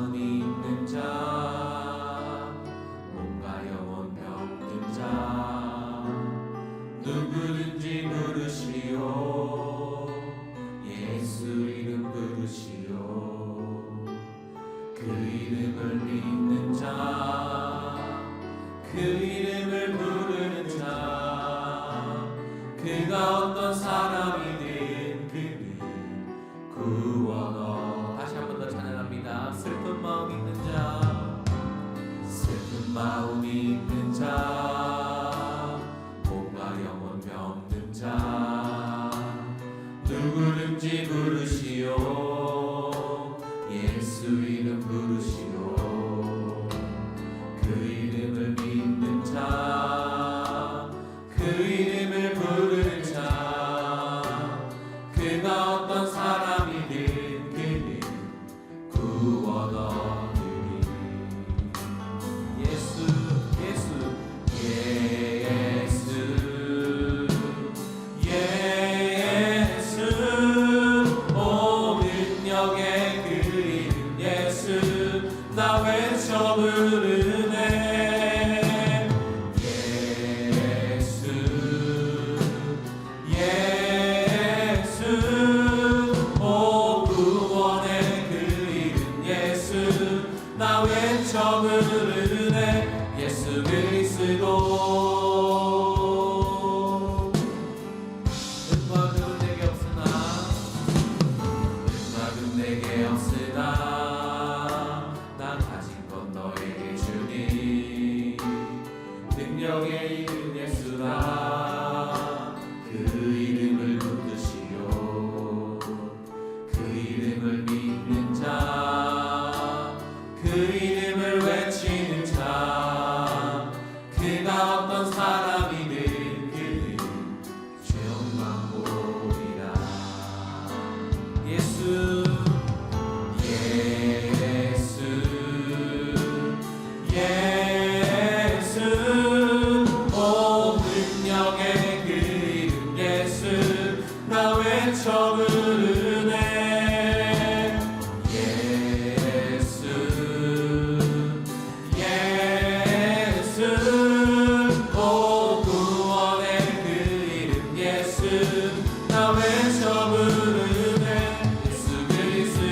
마음이 있는 자 몸과 영혼 병든 자 누구든지 부르시오. 예수 이름 부르시오. 그 이름을 믿는 자그 나 왼쪽을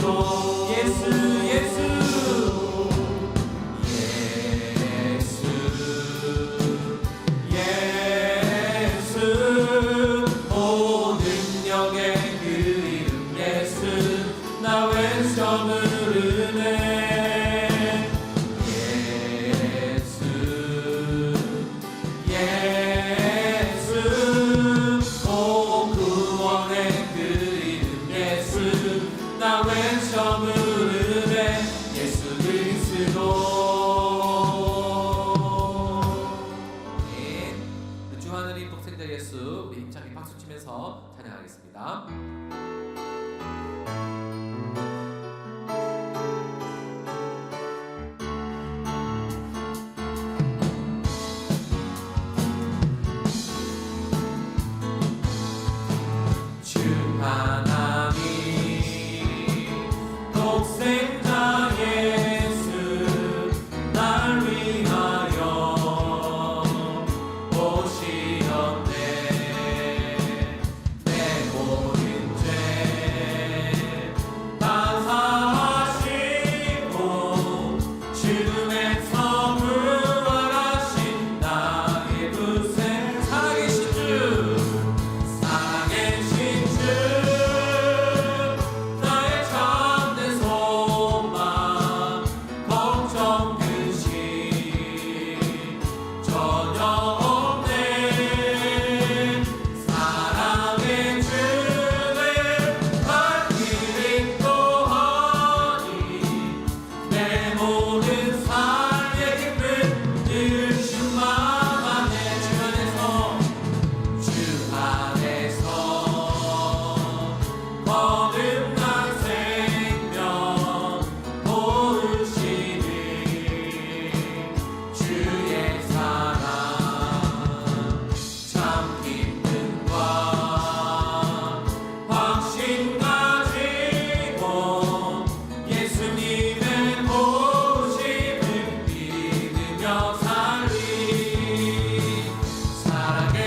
기도 예수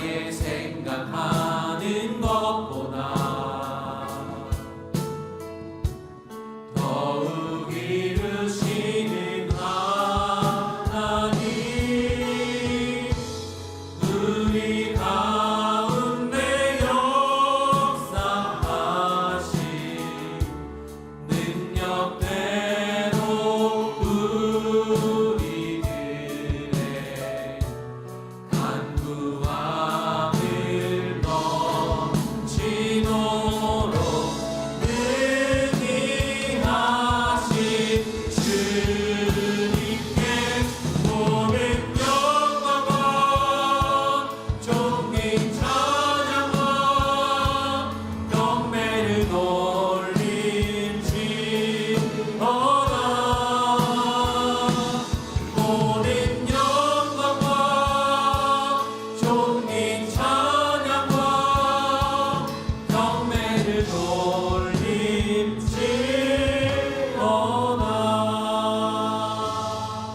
I hängen am Hahn.